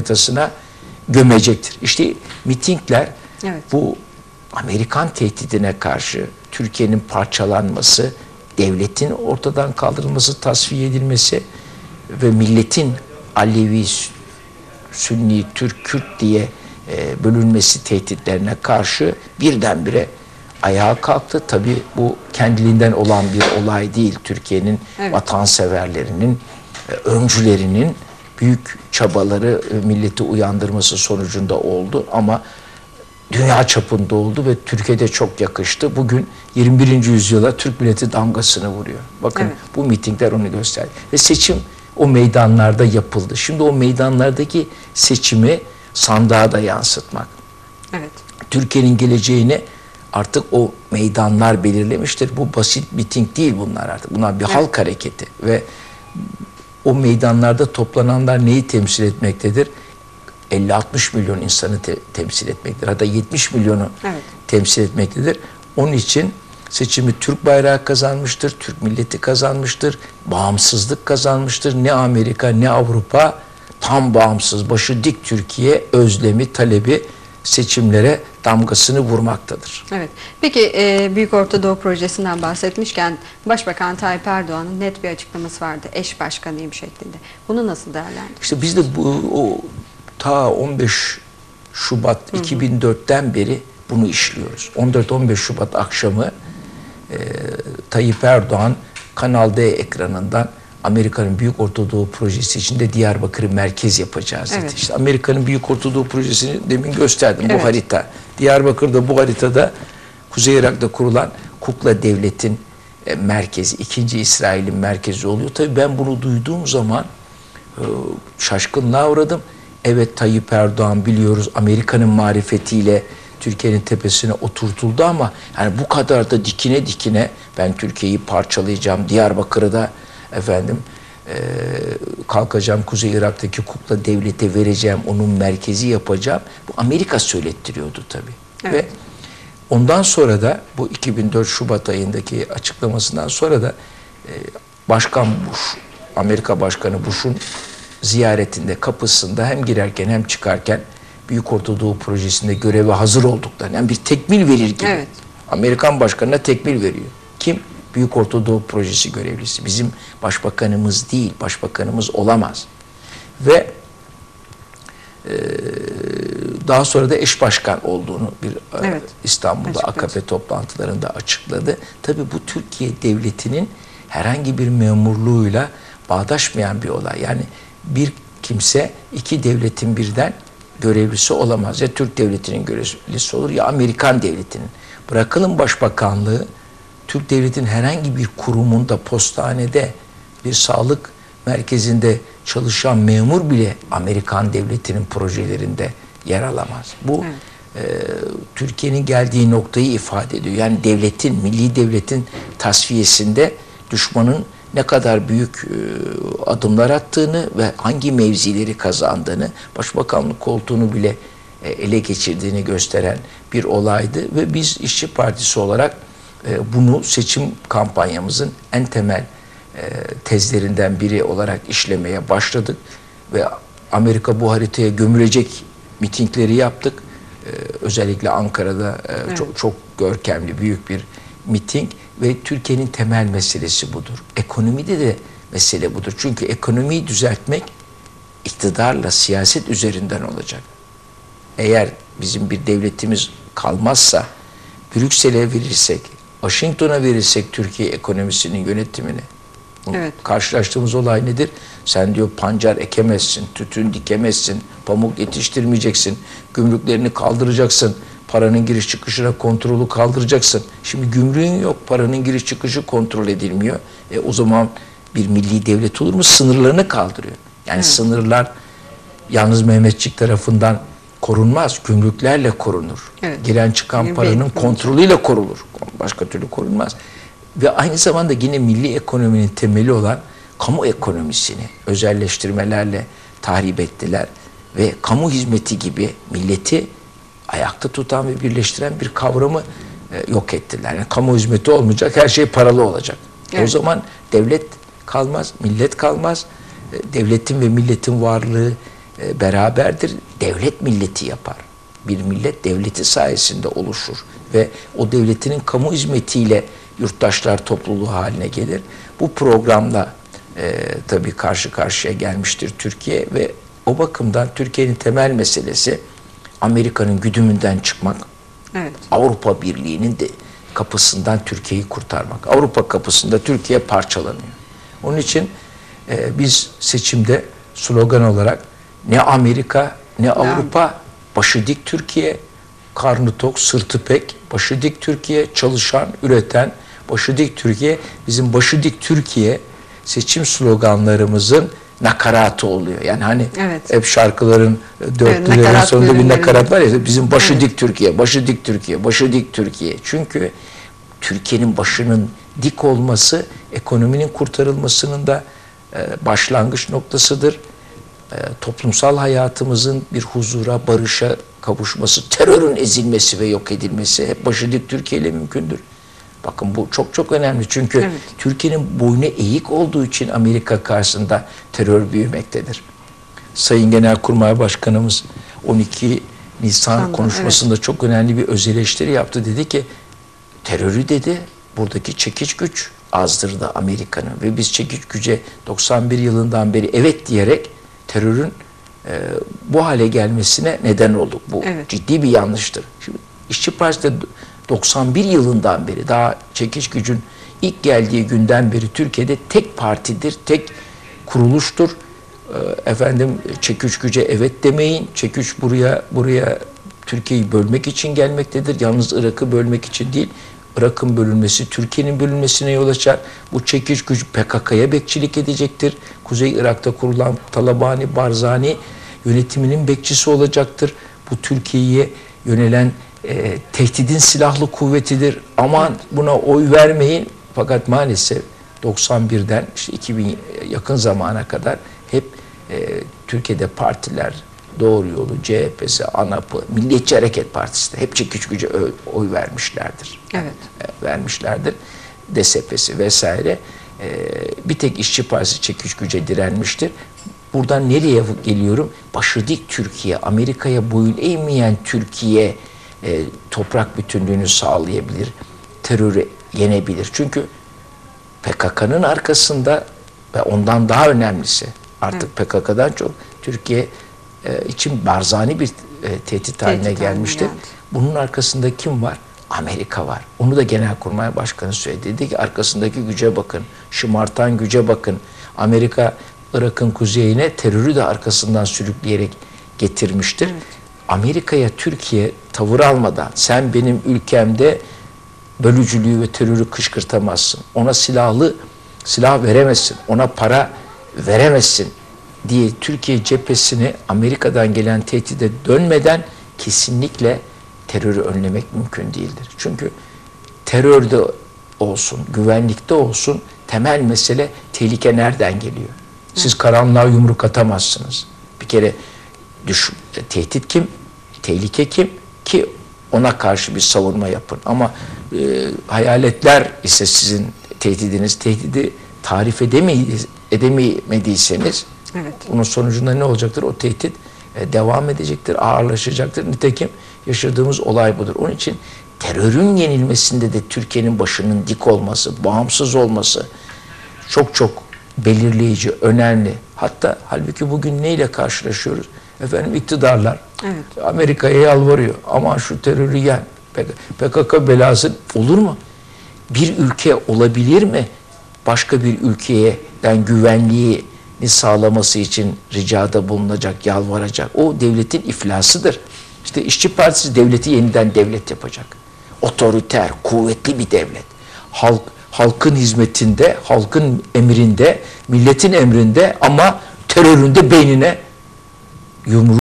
haritasına gömecektir. İşte mitingler Evet. bu Amerikan tehdidine karşı Türkiye'nin parçalanması, devletin ortadan kaldırılması, tasfiye edilmesi ve milletin Alevi, Sünni, Türk, Kürt diye e, bölünmesi tehditlerine karşı birdenbire ayağa kalktı. Tabi bu kendiliğinden olan bir olay değil. Türkiye'nin Evet. vatanseverlerinin, e, öncülerinin büyük çabaları e, milleti uyandırması sonucunda oldu ama dünya çapında oldu ve Türkiye'de çok yakıştı. Bugün 21. yüzyıla Türk milleti damgasını vuruyor. Bakın Evet. bu mitingler onu gösterdi. Ve seçim o meydanlarda yapıldı. Şimdi o meydanlardaki seçimi sandığa da yansıtmak. Evet. Türkiye'nin geleceğini artık o meydanlar belirlemiştir. Bu basit miting değil bunlar artık. Bunlar bir halk hareketi ve o meydanlarda toplananlar neyi temsil etmektedir? 50-60 milyon insanı te- temsil etmektedir. Hatta 70 milyonu Evet. temsil etmektedir. Onun için seçimi Türk bayrağı kazanmıştır, Türk milleti kazanmıştır, bağımsızlık kazanmıştır. Ne Amerika ne Avrupa tam bağımsız, başı dik Türkiye özlemi, talebi seçimlere damgasını vurmaktadır. Evet. Peki e, Büyük Orta Doğu Projesi'nden bahsetmişken Başbakan Tayyip Erdoğan'ın net bir açıklaması vardı. Eş başkanıyım şeklinde. Bunu nasıl değerlendiriyorsunuz? İşte biz de bu o ta 15 Şubat 2004'ten beri bunu işliyoruz. 14-15 Şubat akşamı e, Tayyip Erdoğan Kanal D ekranından Amerika'nın Büyük Ortadoğu Projesi içinde Diyarbakır'ı merkez yapacağız dedi. Evet. İşte Amerika'nın Büyük Ortadoğu Projesi'ni demin gösterdim Evet. bu harita. Diyarbakır'da bu haritada Kuzey Irak'ta kurulan Kukla Devlet'in e, merkezi, ikinci İsrail'in merkezi oluyor. Tabii ben bunu duyduğum zaman e, şaşkınlığa uğradım. Evet Tayyip Erdoğan biliyoruz Amerika'nın marifetiyle Türkiye'nin tepesine oturtuldu ama yani bu kadar da dikine dikine ben Türkiye'yi parçalayacağım. Diyarbakır'ı da efendim e, kalkacağım Kuzey Irak'taki kukla devlete vereceğim. Onun merkezi yapacağım. Bu Amerika söylettiriyordu tabii. Evet. Ve ondan sonra da bu 2004 Şubat ayındaki açıklamasından sonra da e, Başkan Bush, Amerika Başkanı Bush'un ziyaretinde kapısında hem girerken hem çıkarken Büyük Ortadoğu Projesi'nde göreve hazır olduklarını yani bir tekmil verir gibi. Evet. Amerikan Başkanı'na tekmil veriyor. Kim? Büyük Ortadoğu Projesi görevlisi. Bizim başbakanımız değil, başbakanımız olamaz. Ve e, daha sonra da eş başkan olduğunu bir e, Evet. İstanbul'da Açıkladı. AKP toplantılarında açıkladı. Tabii bu Türkiye devletinin herhangi bir memurluğuyla bağdaşmayan bir olay. Yani bir kimse iki devletin birden görevlisi olamaz. Ya Türk devletinin görevlisi olur ya Amerikan devletinin. Bırakalım başbakanlığı Türk devletinin herhangi bir kurumunda, postanede, bir sağlık merkezinde çalışan memur bile Amerikan devletinin projelerinde yer alamaz. Bu e, Türkiye'nin geldiği noktayı ifade ediyor. Yani devletin, milli devletin tasfiyesinde düşmanın ne kadar büyük e, adımlar attığını ve hangi mevzileri kazandığını, başbakanlık koltuğunu bile e, ele geçirdiğini gösteren bir olaydı ve biz İşçi Partisi olarak e, bunu seçim kampanyamızın en temel e, tezlerinden biri olarak işlemeye başladık ve Amerika bu haritaya gömülecek mitingleri yaptık. E, özellikle Ankara'da e, çok çok görkemli büyük bir miting ve Türkiye'nin temel meselesi budur. Ekonomide de mesele budur. Çünkü ekonomiyi düzeltmek iktidarla siyaset üzerinden olacak. Eğer bizim bir devletimiz kalmazsa Brüksel'e verirsek, Washington'a verirsek Türkiye ekonomisinin yönetimini. Evet. Karşılaştığımız olay nedir? Sen diyor pancar ekemezsin, tütün dikemezsin, pamuk yetiştirmeyeceksin, gümrüklerini kaldıracaksın, paranın giriş çıkışına kontrolü kaldıracaksın. Şimdi gümrüğün yok, paranın giriş çıkışı kontrol edilmiyor. E, o zaman bir milli devlet olur mu? Sınırlarını kaldırıyor. Yani sınırlar yalnız Mehmetçik tarafından korunmaz, gümrüklerle korunur. Evet. Giren çıkan Bir paranın bekleyici. kontrolüyle korunur. Başka türlü korunmaz. Ve aynı zamanda yine milli ekonominin temeli olan kamu ekonomisini özelleştirmelerle tahrip ettiler. Ve kamu hizmeti gibi milleti ayakta tutan ve birleştiren bir kavramı e, yok ettiler. Yani kamu hizmeti olmayacak, her şey paralı olacak. O Evet. zaman devlet kalmaz, millet kalmaz. E, Devletin ve milletin varlığı e, beraberdir. Devlet milleti yapar. Bir millet devleti sayesinde oluşur ve o devletinin kamu hizmetiyle yurttaşlar topluluğu haline gelir. Bu programla e, tabii karşı karşıya gelmiştir Türkiye ve o bakımdan Türkiye'nin temel meselesi Amerika'nın güdümünden çıkmak, Evet. Avrupa Birliği'nin de kapısından Türkiye'yi kurtarmak. Avrupa kapısında Türkiye parçalanıyor. Onun için e, biz seçimde slogan olarak ne Amerika ne Avrupa başı dik Türkiye, karnı tok, sırtı pek, başı dik Türkiye, çalışan, üreten, başı dik Türkiye, bizim başı dik Türkiye seçim sloganlarımızın nakaratı oluyor. Yani hani Evet. hep şarkıların e, dörtlülerin nakarat sonunda bir nakarat var ya bizim başı Evet. dik Türkiye, başı dik Türkiye, başı dik Türkiye. Çünkü Türkiye'nin başının dik olması ekonominin kurtarılmasının da e, başlangıç noktasıdır. E, toplumsal hayatımızın bir huzura, barışa kavuşması, terörün ezilmesi ve yok edilmesi hep başı dik Türkiye ile mümkündür. Bakın bu çok çok önemli çünkü Evet. Türkiye'nin boynu eğik olduğu için Amerika karşısında terör büyümektedir. Sayın Genelkurmay Başkanımız 12 Nisan Sandım, konuşmasında çok önemli bir öz eleştiri yaptı. Dedi ki terörü dedi buradaki çekiç güç azdırdı Amerika'nın ve biz çekiç güce 91 yılından beri evet diyerek terörün e, bu hale gelmesine neden olduk. Bu Evet. ciddi bir yanlıştır. Şimdi İşçi Partisi de 91 yılından beri daha çekiç gücün ilk geldiği günden beri Türkiye'de tek partidir, tek kuruluştur. Ee, Efendim çekiç güce evet demeyin. Çekiç buraya buraya Türkiye'yi bölmek için gelmektedir. Yalnız Irak'ı bölmek için değil. Irak'ın bölünmesi Türkiye'nin bölünmesine yol açar. Bu çekiç güç PKK'ya bekçilik edecektir. Kuzey Irak'ta kurulan Talabani, Barzani yönetiminin bekçisi olacaktır. Bu Türkiye'ye yönelen e, tehdidin silahlı kuvvetidir. Aman buna oy vermeyin. Fakat maalesef 91'den işte 2000 yakın zamana kadar hep e, Türkiye'de partiler Doğru Yolu, CHP'si, ANAP'ı, Milliyetçi Hareket Partisi de hep çekiç güce oy vermişlerdir. Evet. E, vermişlerdir. DSP'si vesaire. E, bir tek işçi partisi çekiç güce direnmiştir. Buradan nereye geliyorum? Başı dik Türkiye, Amerika'ya boyun eğmeyen Türkiye e, toprak bütünlüğünü sağlayabilir, terörü yenebilir. Çünkü PKK'nın arkasında ve ondan daha önemlisi artık PKK'dan çok Türkiye e, için barzani bir e, tehdit haline haline gelmiştir. geldi. Bunun arkasında kim var? Amerika var. Onu da Genelkurmay Başkanı söyledi. Dedi ki arkasındaki güce bakın. Şımartan güce bakın. Amerika Irak'ın kuzeyine terörü de arkasından sürükleyerek getirmiştir. Amerika'ya Türkiye tavır almadan sen benim ülkemde bölücülüğü ve terörü kışkırtamazsın. Ona silahlı silah veremezsin. Ona para veremezsin diye Türkiye cephesini Amerika'dan gelen tehdide dönmeden kesinlikle terörü önlemek mümkün değildir. Çünkü terörde olsun, güvenlikte olsun temel mesele tehlike nereden geliyor? Siz karanlığa yumruk atamazsınız. Bir kere düş, tehdit kim? Tehlike kim? Ki ona karşı bir savunma yapın. Ama e, hayaletler ise sizin tehdidiniz. Tehdidi tarif edemediyseniz Evet. bunun sonucunda ne olacaktır? O tehdit e, devam edecektir, ağırlaşacaktır. Nitekim yaşadığımız olay budur. Onun için terörün yenilmesinde de Türkiye'nin başının dik olması, bağımsız olması çok çok belirleyici, önemli. Hatta halbuki bugün neyle karşılaşıyoruz? Efendim iktidarlar Evet. Amerika'ya yalvarıyor. Aman şu terörü yen. PKK belası olur mu? Bir ülke olabilir mi? Başka bir ülkeden güvenliğini sağlaması için ricada bulunacak, yalvaracak. O devletin iflasıdır. İşte İşçi Partisi devleti yeniden devlet yapacak. Otoriter, kuvvetli bir devlet. Halk halkın hizmetinde, halkın emrinde, milletin emrinde ama teröründe beynine yumruğu